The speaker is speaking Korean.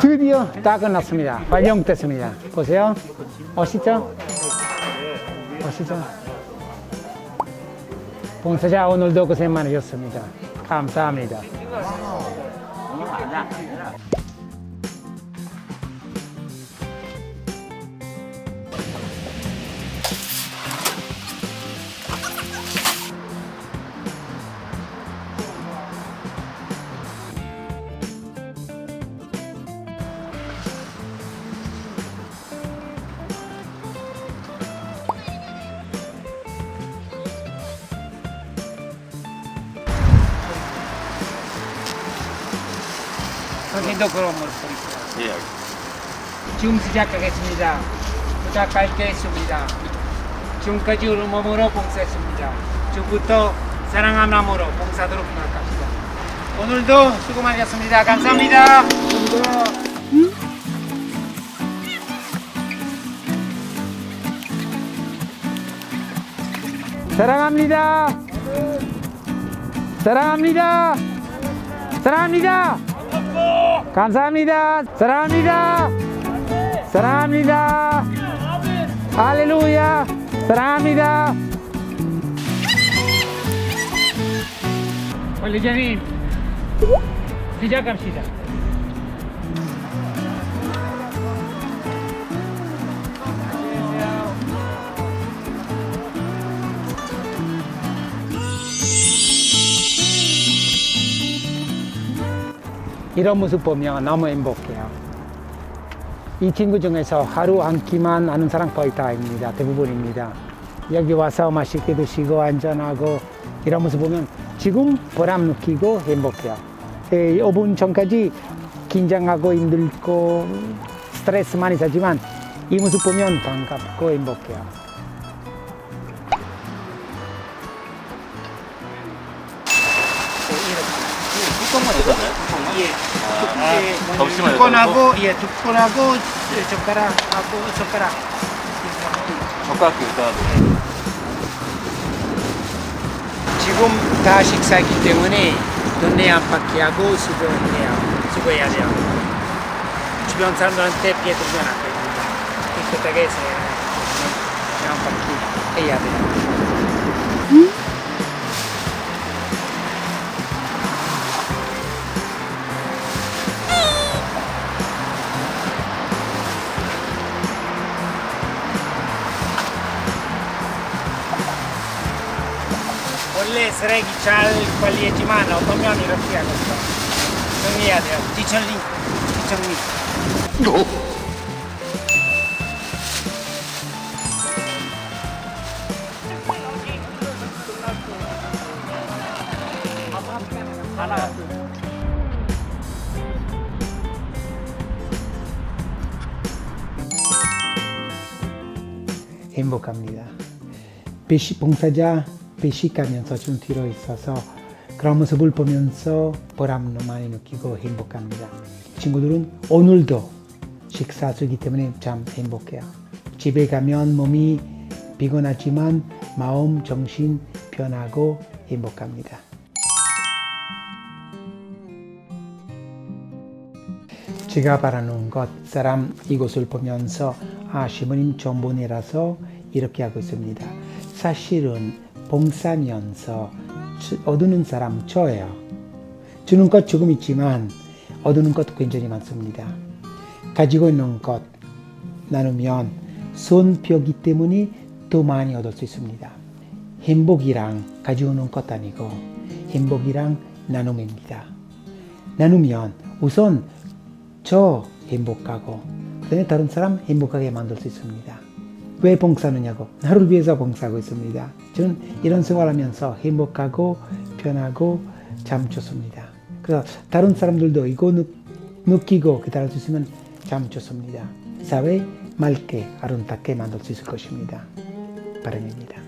드디어 다 끝났습니다. 완성됐습니다. 보세요. 멋있죠? 멋있죠? 봉사자 오늘도 고생 많으셨습니다. 감사합니다. 선생님도 그런 모습 있어요. 예, 알겠습니다. 지금 시작하겠습니다. 부탁할 게 있습니다. 지금까지 우르몸으로 봉사했습니다. 지금부터 사랑함 나무로 봉사도록 부탁합니다. 오늘도 수고 많으셨습니다. 감사합니다. 사랑합니다. 사랑합니다. 사랑합니다. 감사합니다. 사랑합니다. 사랑합니다. 할렐루야. 사랑합니다. 관리자님, 시작합시다. 이런 모습 보면 너무 행복해요. 이 친구 중에서 하루 한 끼만 하는 사람 거의 다입니다. 대부분입니다. 여기 와서 맛있게 드시고 안전하고 이런 모습 보면 지금 보람 느끼고 행복해요. 5분 전까지 긴장하고 힘들고 스트레스 많이 사지만 이 모습 보면 반갑고 행복해요. 뚜껑만 있었나요? 뚜껑만? 예. 아, 접시만 두건하고 예, 두건하고 젓가락하고 젓가락. 젓가락 여기다 지금 다 식사이기 때문에 돈내 안 받게 하고 수고해야 수고해야 돼요. 주변 사람들한테 피해 들면 안 됩니다. 깨끗하게 해서 안 받게 해야 돼요. 원래 쓰레기 잘 관리했지만 어떤 면 이렇게 하고 있어. 정리해야 돼요. 뒤처리, 뒤정리. 행복합니다. 배식 봉사자 배식하면서 좀 뒤로 있어서 그런 모습을 보면서 보람도 많이 느끼고 행복합니다. 친구들은 오늘도 식사 주기 때문에 참 행복해요. 집에 가면 몸이 피곤하지만 마음, 정신 편하고 행복합니다. 제가 바라는 것, 사람 이곳을 보면서 아, 시모님 전본이라서 이렇게 하고 있습니다. 사실은 봉사면서 주- 얻는 사람 저예요. 주는 것 조금 있지만 얻는 것 굉장히 많습니다. 가지고 있는 것 나누면 손뼈기 때문에 더 많이 얻을 수 있습니다. 행복이랑 가지고 오는 것 아니고 행복이랑 나눔입니다. 나누면 우선 저 행복하고 그다음에 다른 사람 행복하게 만들 수 있습니다. 왜 봉사하느냐고 나를 위해서 봉사하고 있습니다. 저는 이런 생활하면서 행복하고 편하고 참 좋습니다. 그래서 다른 사람들도 이거 느, 느끼고 수 있으면 참 좋습니다. 사회 맑게 아름답게 만들 수 있을 것입니다. 바람입니다.